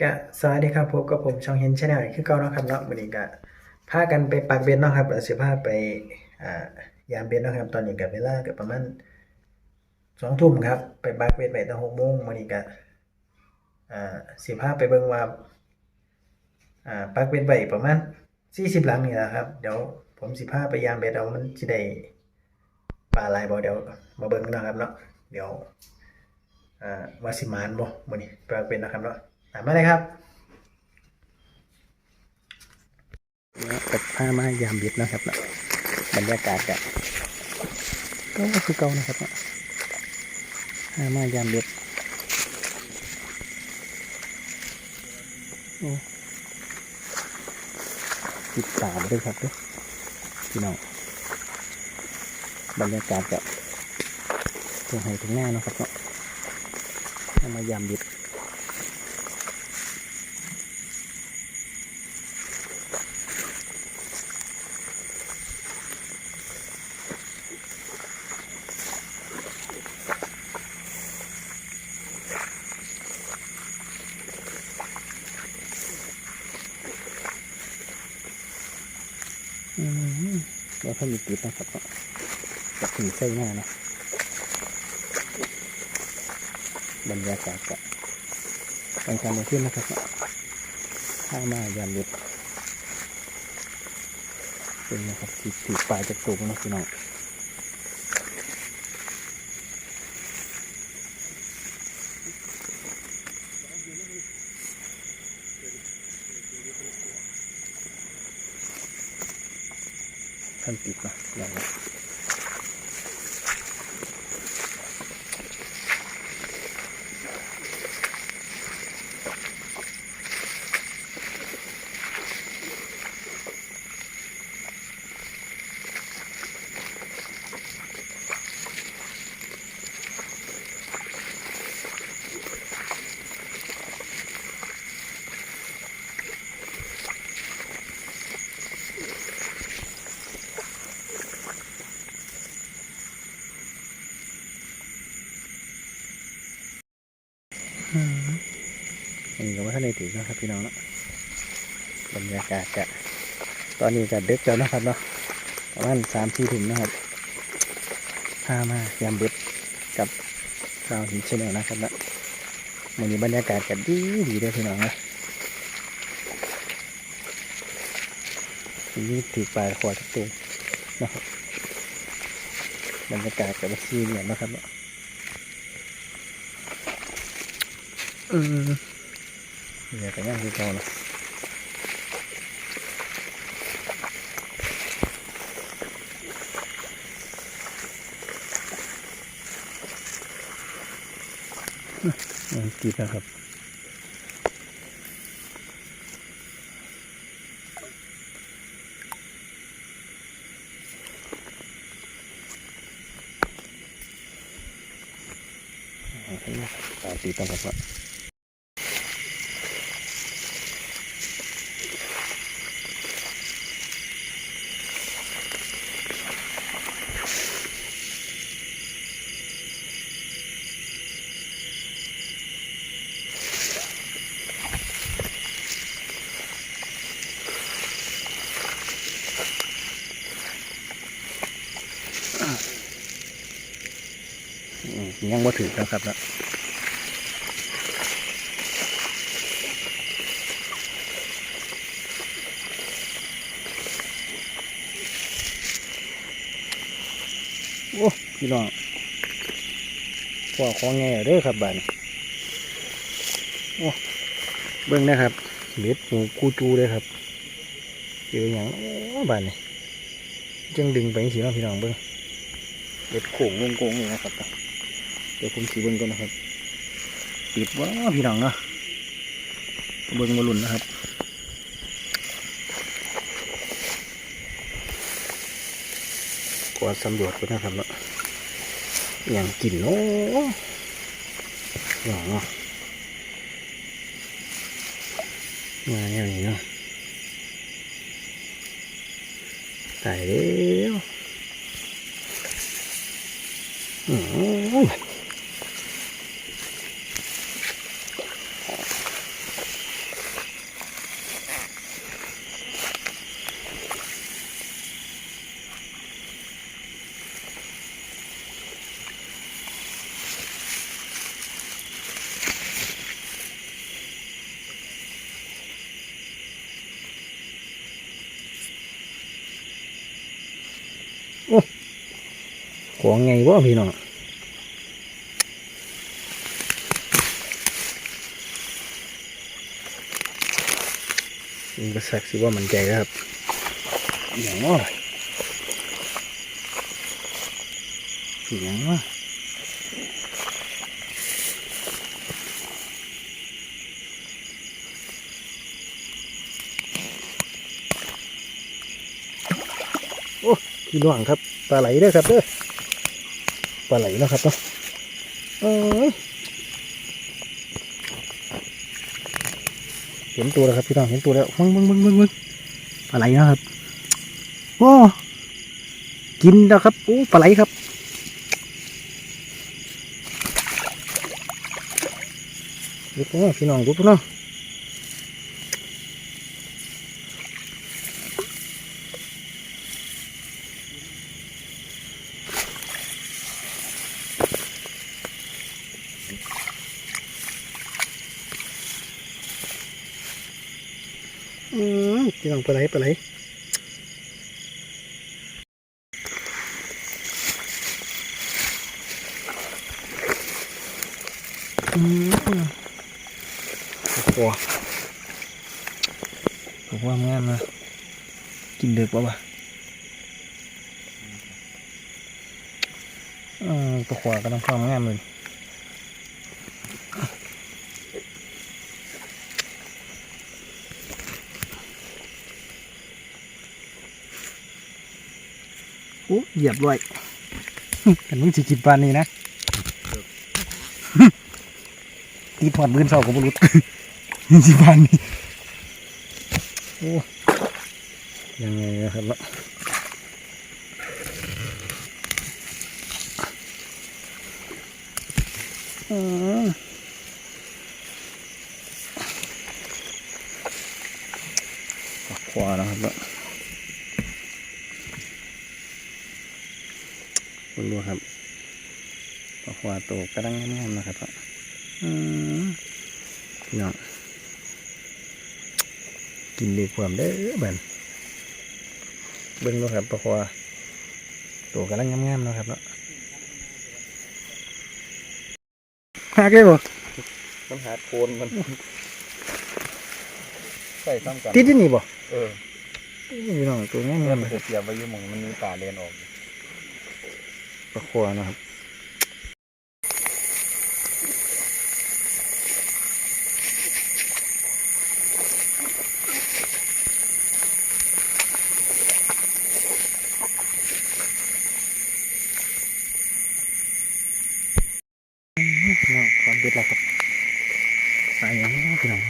ก็สวัสดีครับพบกับผมช่องเฮนชาแนลคือเก่าเนาะครับเนาะวันนี้ก็พากันไปปักเบ็ดเนาะครับแล้วสิพาไปอ่ายามเบ็ดเนาะครับตอนนี้ก็เวลาก็ประมาณสองทุ่มครับ ไปปักเบ็ดไว้ตั้งหกโมงวันนี้ก็อ่าสิพาไปเบิ่งว่าอ่าปักเบ็ดไว้ประมาณสี่สิบหลังนี่แหละครับ เดี๋ยวผมสิพาไปยามเบ็ดเอามันสิได้ปลาหลายบ่เดี๋ยวมาเบิ่งเนาะครับเนาะเดี๋ยวอ่าว่าสิมานบ่มื้อนี้ปักเบ็ดนะครับเนาะ ตามมาเลยครับกับผ้ามายามเบ็ดนะครับนะบรรยากาศก็ก็คือเก่านะครับเนาะผ้ามายามเบ็ดโอ้ติดตามด้วยครับเด้อพี่น้องบรรยากาศก็ตรงไหนตรงหน้านะครับเนาะมายามเบ็ด อื มแล้วถ้ามีติดนะครับก็จะถึงใส่หน้านะบรรยากาศก็เป็นการมาขึ้นนะครับข้ามายามเด็ดเป็นนะครับที่ถือปลายจะสูงนะพี่น้อง ท่านติดนะอย่างนี้ อันนี้ก็ว่าท่านได้ถือนะครับพี่น้องเนาะบรรยากาศจะตอนนี้จะเดึกแล้วนะครับเนาะประมาณสามที่ถึงนะครับพามายามเบ็ดกับชาหินเชนเนลนะครับเนาะวันนี้บรรยากาศจะดีดีเลยพี่น้องนะนี่ถือปลายคอทุกตัวนะครับบรรยากาศกับซีเนี่ยนะครับเนาะ อืมเดี๋ยวแต่ย่างคือเก่านะมันติดนะครับ ตาตีต้องกับว่าอืม ยังบ่ถึงนะครับนะโอ้พี่น้องพอของแง่เด้อครับบ้านโอ้เบิ้งนะครับเบ็ดหมูคูจูเลยครับเจออย่างบ้านนี่จังดึงไปสิเนาะพี่น้องเบิ้งเบ็ดโข่งงงนี่นะครับ ดี๋ยวผมสีเบิ้งก่อนนะครับปิดว้าพี่น้องนะเบิ้งมาลุ่นนะครับกวาดสำรวจก่อนนะครับเนาะอย่างกินเนาะอย่างเนาะมาอย่างนี้เนาะตายแล้วอืม อ้ ของไงวะพี่น้องนี่ก็สักสิว่ามันใจแล้วครับ อย่างว่าอย่างว่าโอ้พี่น้องครับ ปลาไหลเด้อครับเด้อ ปลาไหลเนาะครับเนาะเอ้ยเห็นตัวแล้วครับพี่น้องเห็นตัวแล้วมึงมึงมึงมึงมึงปลาไหลนะครับโอ้กินแล้วครับโอ้ปลาไหลครับดูตัวน้องพี่น้องดูตัวน้องอืม พี่น้องปลาไหลปลาไหลอืมโอ้โหผมว่างามนะกินเด็กปะวะอืมตัวขวาก็ต้องความงามเลย อ้เหยียบด้วยกันมึงสิกินปานนี้นะตีถอดมือเสากับบุรุษสิปานนี้โอ้ยังไงนะครับเนาะอืมปักขวานะครับเนาะ คุณดูครับปักขวาโตกระดังงามๆนะครับเนาะอืมพี่น้องกินดีความเด้อเบิ่นเบิ่งดูครับปักขวาโตกระดังงามๆนะครับเนาะหักได้บ่มันหาโคนมันใส่ซ้ำกันติดที่นี่บ่เออพี่น้องตัวงามเมื่อๆมันเลยจะเสียบไว้อยี่หมองมันมีป่าเลนออก ปักขวานะครับพี่น้องความเด็ดแล้วครับสายอย่างนี้พี่น้อง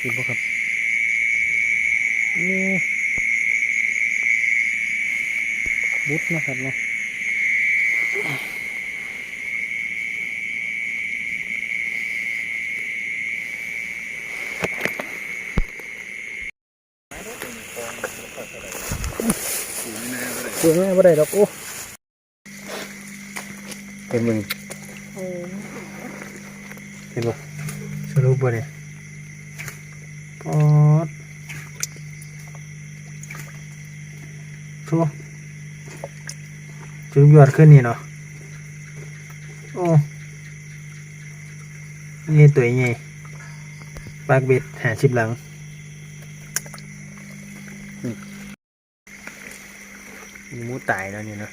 คิดบ่ครับนี่ บุดนะครับเนาะเปลืองไม่ได้ดอกโอ้เป็นมึงเห็นบ่สรุปบ่เนี่ยปอดโถ่ จุยอดขึ้นนี่เนาะโอ้นี่ตัวใหญ่ปากเบ็ดหาชิบหลังมีมูตายแล้วนี่เนาะ